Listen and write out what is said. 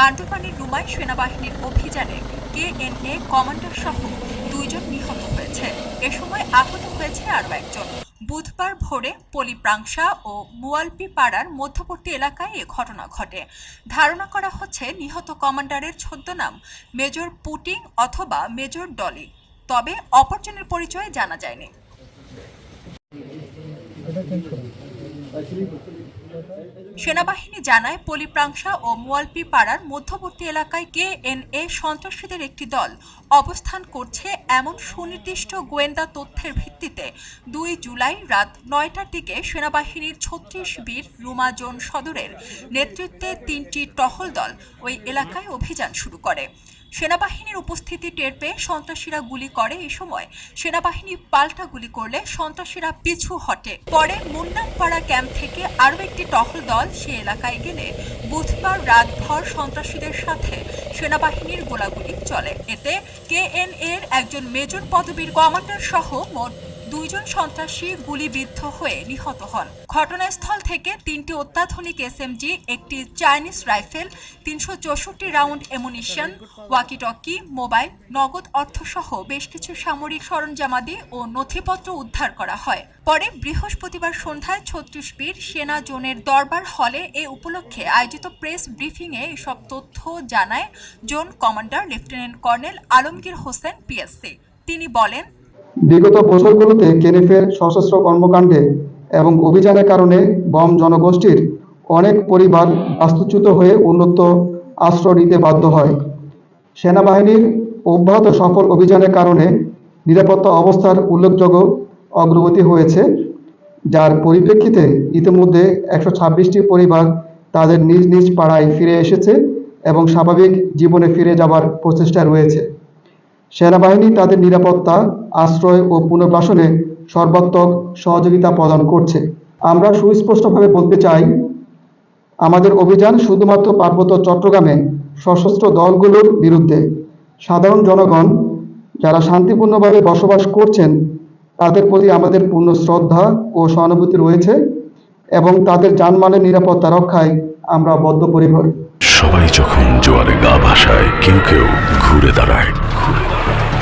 বান্দরবানের রুমাই সেনাবাহিনীর অভিযানে কেএনএ কমান্ডার সহ দুইজন নিহত হয়েছে। এ সময় আহত হয়েছে আরও একজন। বুধবার ভোরে পলিপ্রাংশা ও মুয়ালপি পাড়ার মধ্যবর্তী এলাকায় এ ঘটনা ঘটে। ধারণা করা হচ্ছে নিহত কমান্ডারের ছদ্মনাম মেজর পুটিং অথবা মেজর ডলি। তবে অপরজনের পরিচয় জানা যায়নি। সেনাবাহিনী জানায়, পলিপ্রাংশা ও মোয়ালপি পাড়ার মধ্যবর্তী এলাকায় কেএনএ সন্ত্রাসীদের একটি দল অবস্থান করছে এমন সুনির্দিষ্ট গোয়েন্দা তথ্যের ভিত্তিতে। দুই জুলাই রাত নয়টার দিকে সেনাবাহিনীর ছত্রিশ বীর রুমা জোন সদরের নেতৃত্বে তিনটি টহল দল ওই এলাকায় অভিযান শুরু করে। সেনাবাহিনীর উপস্থিতি টের পেয়ে সন্ত্রাসীরা গুলি করে এ সময়। সেনাবাহিনী পাল্টা গুলি করলে সন্ত্রাসীরা পিছু হটে। পরে মুন্নামপাড়া ক্যাম্প থেকে আরও একটি টহল দল সে এলাকায় গেলে বুধবার রাতভর সন্ত্রাসীদের সাথে সেনাবাহিনীর গোলাগুলি চলে। এতে কে এর একজন মেজর পদবীর কমান্ডার সহ মোট দুইজন সন্ত্রাসী গুলিবিদ্ধ হয়ে নিহত হন। ঘটনাস্থল থেকে তিনটি অত্যাধুনিক এসএমজি, একটি চাইনিজ রাইফেল, তিনশো চৌষট্টি রাউন্ড এমুনিশন ওয়াকিটকি, মোবাইল, নগদ অর্থসহ বেশ কিছু সামরিক সরঞ্জামাদি ও নথিপত্র উদ্ধার করা হয়। পরে বৃহস্পতিবার সন্ধ্যায় ছত্রিশ বীর সেনা জোনের দরবার হলে এ উপলক্ষে আয়োজিত প্রেস ব্রিফিংয়ে এসব তথ্য জানায় zone commander lieutenant colonel Alamgir Hossain, PSC. তিনি বলেন বিগত বছরগুলোতে কেনিফের সশস্ত্র কর্মকাণ্ডে এবং অভিযানের কারণে বম জনগোষ্ঠীর অনেক পরিবার বাস্তুচ্যুত হয়ে উন্নত আশ্রয় নিতে বাধ্য হয়। সেনাবাহিনীর অব্যাহত সফল অভিযানের কারণে নিরাপত্তা অবস্থার উল্লেখযোগ্য অগ্রগতি হয়েছে, যার পরিপ্রেক্ষিতে ইতিমধ্যে একশো ছাব্বিশটি পরিবার তাদের নিজ নিজ পাড়ায় ফিরে এসেছে এবং স্বাভাবিক জীবনে ফিরে যাবার প্রচেষ্টা রয়েছে। সেনাবাহিনী তাদের নিরাপত্তা, আশ্রয় ও পুনর্বাসনে সর্বাত্মক সহযোগিতা প্রদান করছে। আমরা সুস্পষ্টভাবে বলতে চাই, আমাদের অভিযান শুধুমাত্র পার্বত্য চট্টগ্রামে সশস্ত্র দলগুলোর বিরুদ্ধে। সাধারণ জনগণ যারা শান্তিপূর্ণভাবে বসবাস করছেন, তাদের প্রতি আমাদের পূর্ণ শ্রদ্ধা ও সহানুভূতি রয়েছে এবং তাদের যানমালের নিরাপত্তা রক্ষায় আমরা বদ্ধপরিকর। সবাই যখন জোয়ারে গা ভাসায়, কেউ কেউ ঘুরে দাঁড়ায়।